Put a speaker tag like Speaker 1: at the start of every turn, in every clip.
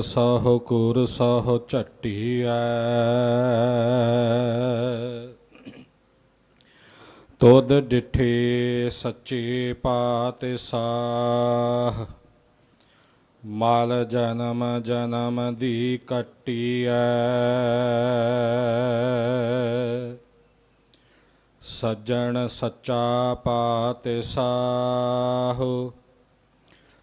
Speaker 1: ਸਹ ਕੁਰ ਸਹ ਝਟੀਐ ਤੁਧ ਡਿਠੇ ਸੱਚੇ ਪਾਤਿ ਸਾਹ ਮਾਲ ਜਨਮ ਜਨਮ ਦੀ ਕੱਟੀਐ ਸੱਜਣ ਸੱਚਾ ਪਾਤਿ ਸਾਹੁ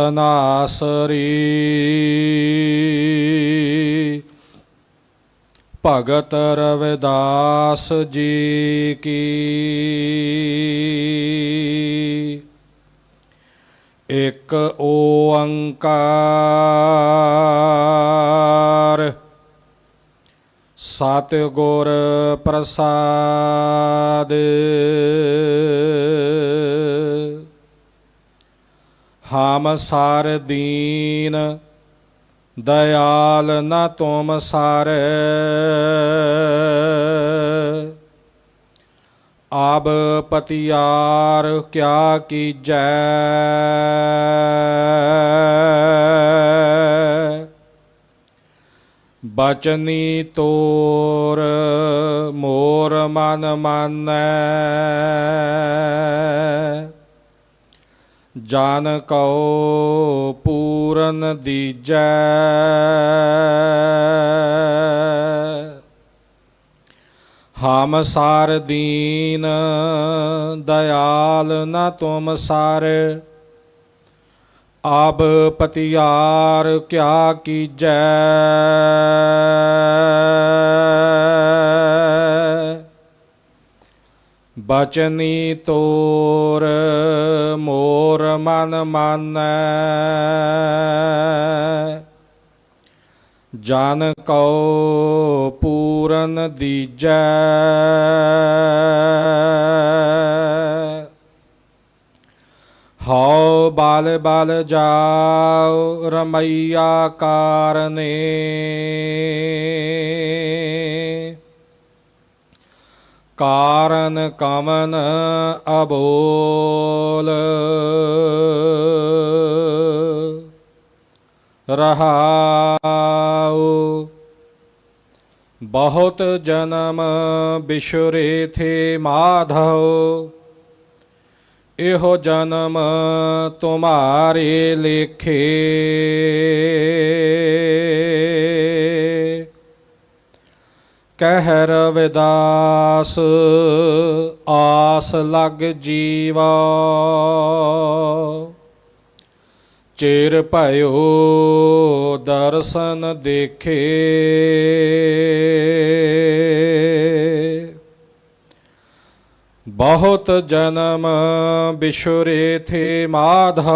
Speaker 1: ਤਨਾਸਰੀ ਭਗਤ ਰਵਿਦਾਸ ਜੀ ਕੀ। ਇਕ ਓੰਕਾਰ। ਸਤਿਗੁਰ ਪ੍ਰਸਾਦ। ਹਾਮ ਸਾਰ ਦੀਨ, ਦਇਆਲ ਨਾ ਤੁਮ ਸਾਰ। ਆਬ ਪਤਿਆਰ ਕਿਆ ਕੀਜੈ। ਬਚਨੀ ਤੋਰ ਮੋਰ ਮਨ ਮਾਨੈ। ਜਾਨ ਕਉ ਪੂਰਨ ਦੀਜੈ। ਹਮ ਸਾਰ ਦੀਨ ਦਇਆਲ ਨਾ ਤੁਮ ਸਾਰ। ਆਬ ਪਤਿਆਰ ਕਿਆ ਕੀਜੈ। ਬਚਨੀ ਤੋਰ, ਮੋਰ ਮਨ ਮਾਨੈ। ਜਨ ਕਉ ਪੂਰਨ ਦੀਜੈ। ਹਉ ਬਾਲ ਬਾਲ ਜਾਉ ਰਮਈਆ ਕਾਰਨੇ। ਕਾਰਨ ਕਮਨ ਅਬੋਲ। ਰਹਾਉ ਬਹੁਤ ਜਨਮ ਬਿਸ਼ਰੇ ਥੇ ਮਾਧਵ। ਇਹੋ ਜਨਮ ਤੁਮਾਰੇ ਲੇਖੇ। ਕਹਿ ਰਵਿਦਾਸ ਆਸ ਲਗ ਜੀਵਾ। ਚਿਰ ਭਇਓ ਦਰਸ਼ਨ ਦੇਖੇ। ਬਹੁਤ ਜਨਮ ਬਿਸ਼ੁਰੇ ਥੇ ਮਾਧਵ।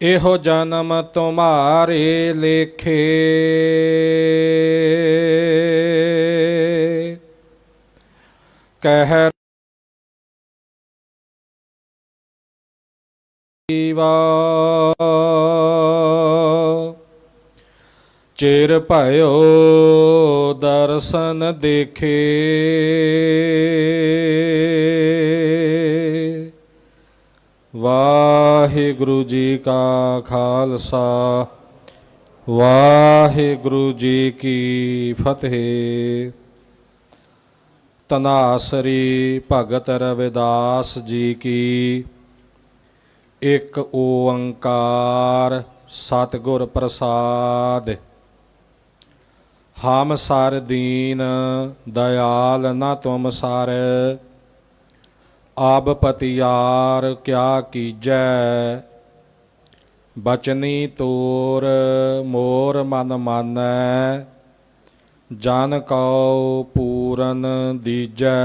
Speaker 1: इहो जन्म तुम्हारे लेखे कह चिर पायो दर्शन देखे वा ਵਾਹਿਗੁਰੂ ਜੀ ਕਾ ਖਾਲਸਾ, ਵਾਹਿਗੁਰੂ ਜੀ ਕੀ ਫਤਿਹ। ਤਨਾਸਰੀ ਭਗਤ ਰਵਿਦਾਸ ਜੀ ਕੀ, ਇੱਕ ਓੰਕਾਰ ਸਤਿਗੁਰ ਪ੍ਰਸਾਦ। ਹਮ ਸਰ ਦੀਨ, ਦਇਆਲ ਨ ਤੁਮ ਸਰ। ਆਬ ਪਤਿਆਰ ਕਿਆ ਕੀਜੈ? ਬਚਨੀ ਤੋਰ ਮੋਰ ਮਨ ਮਾਨੈ ਜਨ ਕਉ ਪੂਰਨ ਦੀਜੈ।